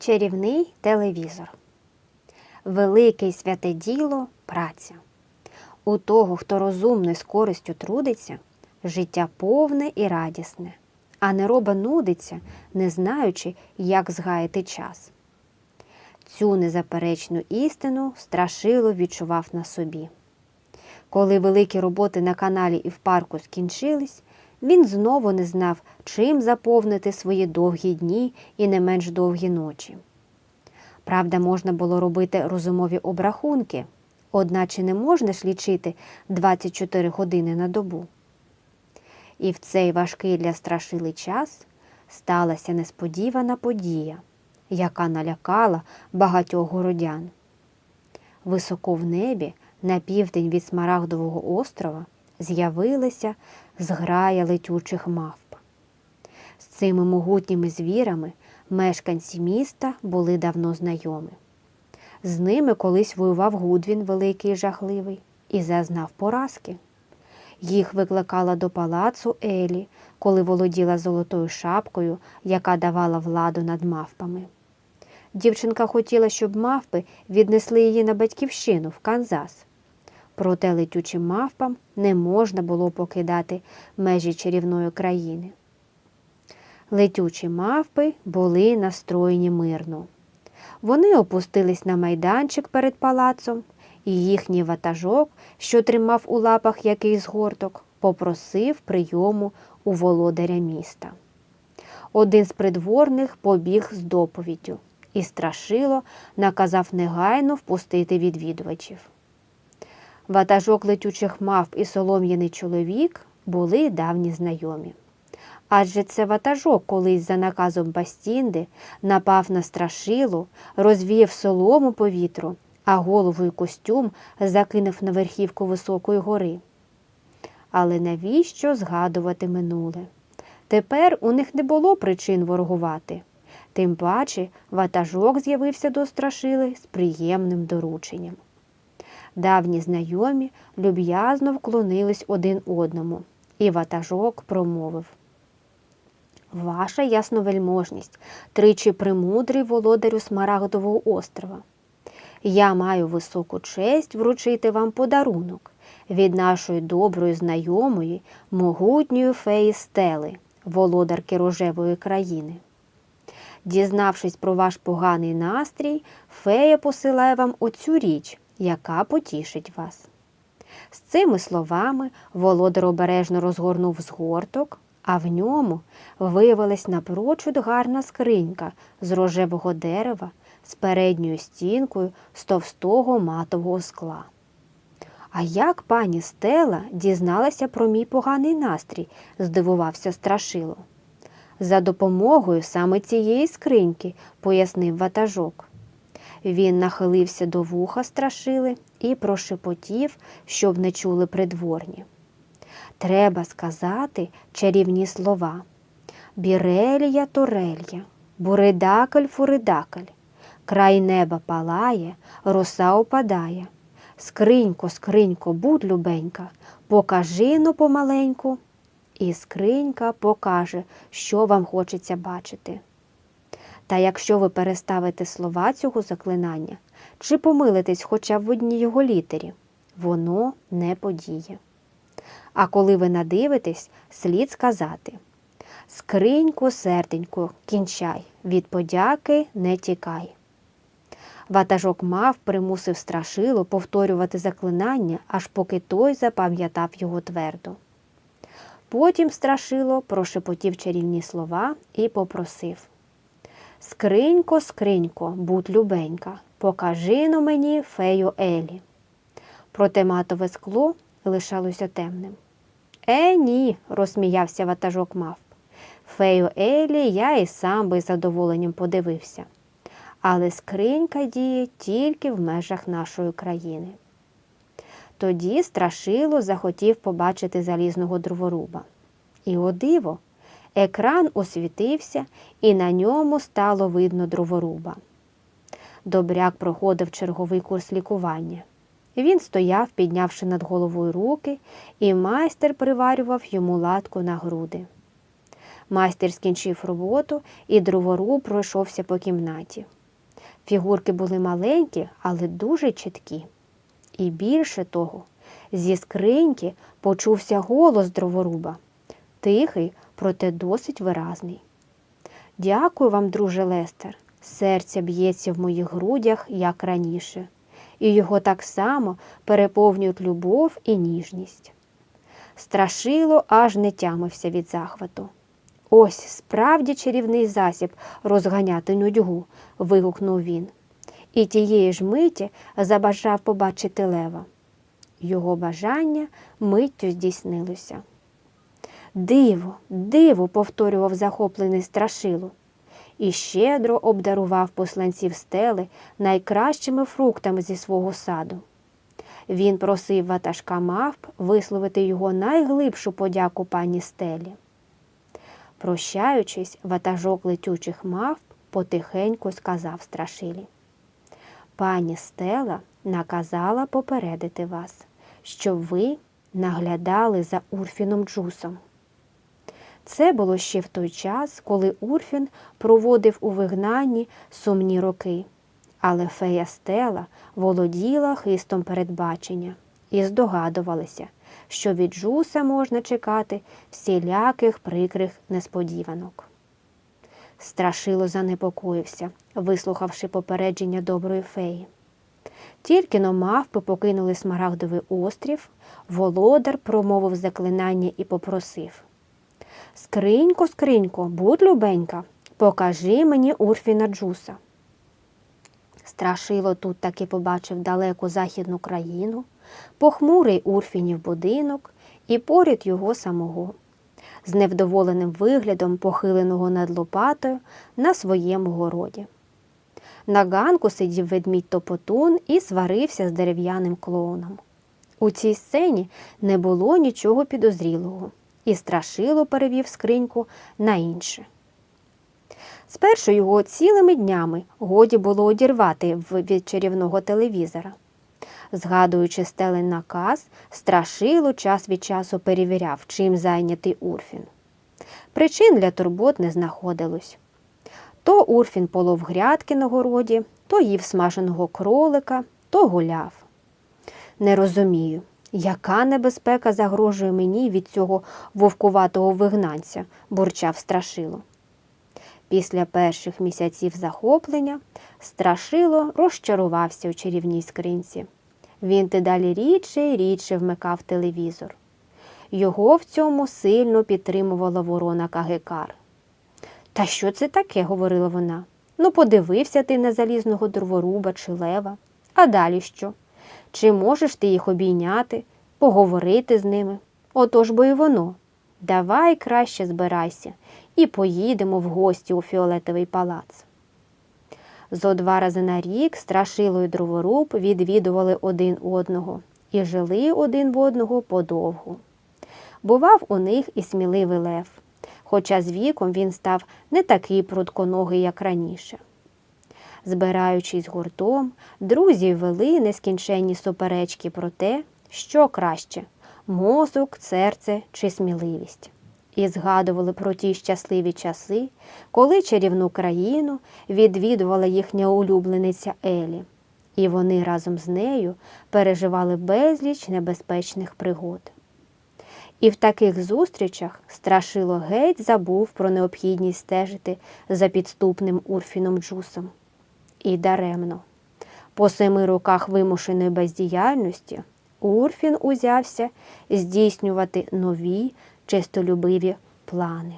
Чарівний телевізор. Велике святе діло праця. У того, хто розумно з користю трудиться, життя повне і радісне, а нероба нудиться, не знаючи, як згаяти час. Цю незаперечну істину страшило відчував на собі. Коли великі роботи на каналі і в парку скінчились, він знову не знав, чим заповнити свої довгі дні і не менш довгі ночі. Правда, можна було робити розумові обрахунки, одначе не можна ж лічити 24 години на добу. І в цей важкий для страшили час сталася несподівана подія, яка налякала багатьох городян. Високо в небі, на південь від Смарагдового острова, з'явилася зграя летючих мавп. З цими могутніми звірами мешканці міста були давно знайомі. З ними колись воював Гудвін Великий і жахливий і зазнав поразки. Їх викликала до палацу Елі, коли володіла золотою шапкою, яка давала владу над мавпами. Дівчинка хотіла, щоб мавпи віднесли її на батьківщину в Канзас. Проте летючим мавпам не можна було покидати межі чарівної країни. Летючі мавпи були настроєні мирно. Вони опустились на майданчик перед палацом, і їхній ватажок, що тримав у лапах якийсь горток, попросив прийому у володаря міста. Один з придворних побіг з доповіддю і страшило наказав негайно впустити відвідувачів. Ватажок летючих мавп і солом'яний чоловік були давні знайомі. Адже це ватажок колись за наказом Бастінди напав на страшилу, розвіяв солому по вітру, а голову й костюм закинув на верхівку високої гори. Але навіщо згадувати минуле? Тепер у них не було причин ворогувати. Тим паче ватажок з'явився до страшили з приємним дорученням. Давні знайомі люб'язно вклонились один одному, і ватажок промовив Ваша ясновельможність, тричі премудрий володарю Смарагдового острова. Я маю високу честь вручити вам подарунок від нашої доброї знайомої, могутньої феї стели, володарки рожевої країни. Дізнавшись про ваш поганий настрій, фея посилає вам оцю річ, яка потішить вас. З цими словами володар обережно розгорнув згорток, а в ньому виявилась напрочуд гарна скринька з рожевого дерева з передньою стінкою з товстого матового скла. А як пані Стела дізналася про мій поганий настрій? здивувався страшило. За допомогою саме цієї скриньки, пояснив ватажок. Він нахилився до вуха страшили і прошепотів, щоб не чули придворні. Треба сказати чарівні слова Бірелія Торелья, Буридакаль Фуридакаль, край неба палає, роса опадає. Скринько, скринько, будь любенька, покажи но помаленьку. І скринька покаже, що вам хочеться бачити. Та якщо ви переставите слова цього заклинання чи помилитесь хоча б в одній його літері, воно не подіє. А коли ви надивитесь, слід сказати Скриньку, серденьку, кінчай, від подяки не тікай. Ватажок мав примусив страшило повторювати заклинання, аж поки той запам'ятав його твердо. Потім страшило прошепотів чарівні слова і попросив Скринько, скринько, будь любенька, покажи но мені фею Елі. Проте матове скло лишалося темним. Е, ні, розсміявся ватажок мавп. Фею Елі я і сам би задоволенням подивився. Але скринька діє тільки в межах нашої країни. Тоді страшило захотів побачити залізного дроворуба. І о диво, екран освітився, і на ньому стало видно дроворуба. Добряк проходив черговий курс лікування. Він стояв, піднявши над головою руки, і майстер приварював йому латку на груди. Майстер скінчив роботу, і дроворуб пройшовся по кімнаті. Фігурки були маленькі, але дуже чіткі. І більше того, зі скриньки почувся голос дроворуба. Тихий, проте досить виразний. Дякую вам, друже Лестер. Серце б'ється в моїх грудях, як раніше, і його так само переповнюють любов і ніжність. Страшило аж не тямився від захвату. Ось справді чарівний засіб розганяти нудьгу, вигукнув він. І тієї ж миті забажав побачити лева. Його бажання миттю здійснилося. Диво, диво, повторював захоплений страшило, і щедро обдарував посланців стели найкращими фруктами зі свого саду. Він просив ватажка мавп висловити його найглибшу подяку пані стелі. Прощаючись, ватажок летючих мавп потихеньку сказав страшилі. Пані Стела наказала попередити вас, щоб ви наглядали за Урфіном Джусом. Це було ще в той час, коли Урфін проводив у вигнанні сумні роки. Але фея Стела володіла хистом передбачення і здогадувалася, що від Джуса можна чекати всіляких прикрих несподіванок. Страшило занепокоївся, вислухавши попередження доброї феї. Тільки но мавпи покинули смарагдовий острів, володар промовив заклинання і попросив Скринько, скринько, будь любенька, покажи мені Урфіна Джуса. Страшило тут таки побачив далеку західну країну, похмурий Урфінів будинок і поряд його самого, з невдоволеним виглядом похиленого над лопатою на своєму городі. На ганку сидів ведмідь топотун і сварився з дерев'яним клоуном. У цій сцені не було нічого підозрілого, і страшило перевів скриньку на інше. Спершу його цілими днями годі було одірвати від чарівного телевізора. Згадуючи стелен наказ, страшило час від часу перевіряв, чим зайнятий Урфін. Причин для турбот не знаходилось. То Урфін полов грядки на городі, то їв смаженого кролика, то гуляв. Не розумію, яка небезпека загрожує мені від цього вовкуватого вигнанця, бурчав страшило. Після перших місяців захоплення страшило розчарувався у чарівній скринці. Він дедалі рідше і рідше вмикав телевізор. Його в цьому сильно підтримувала ворона Кагекар. Та що це таке? говорила вона. Ну, подивився ти на залізного дроворуба чи лева. А далі що? Чи можеш ти їх обійняти, поговорити з ними? Отож бо і воно. Давай краще збирайся і поїдемо в гості у фіолетовий палац. Зо два рази на рік страшило і дроворуб відвідували один одного і жили один в одного подовгу. Бував у них і сміливий лев, хоча з віком він став не такий прутконогий, як раніше. Збираючись гуртом, друзі вели нескінченні суперечки про те, що краще мозок, серце чи сміливість. І згадували про ті щасливі часи, коли чарівну країну відвідувала їхня улюблениця Елі, і вони разом з нею переживали безліч небезпечних пригод. І в таких зустрічах страшило геть забув про необхідність стежити за підступним Урфіном Джусом. І даремно. По семи роках вимушеної бездіяльності Урфін узявся здійснювати нові чистолюбиві плани.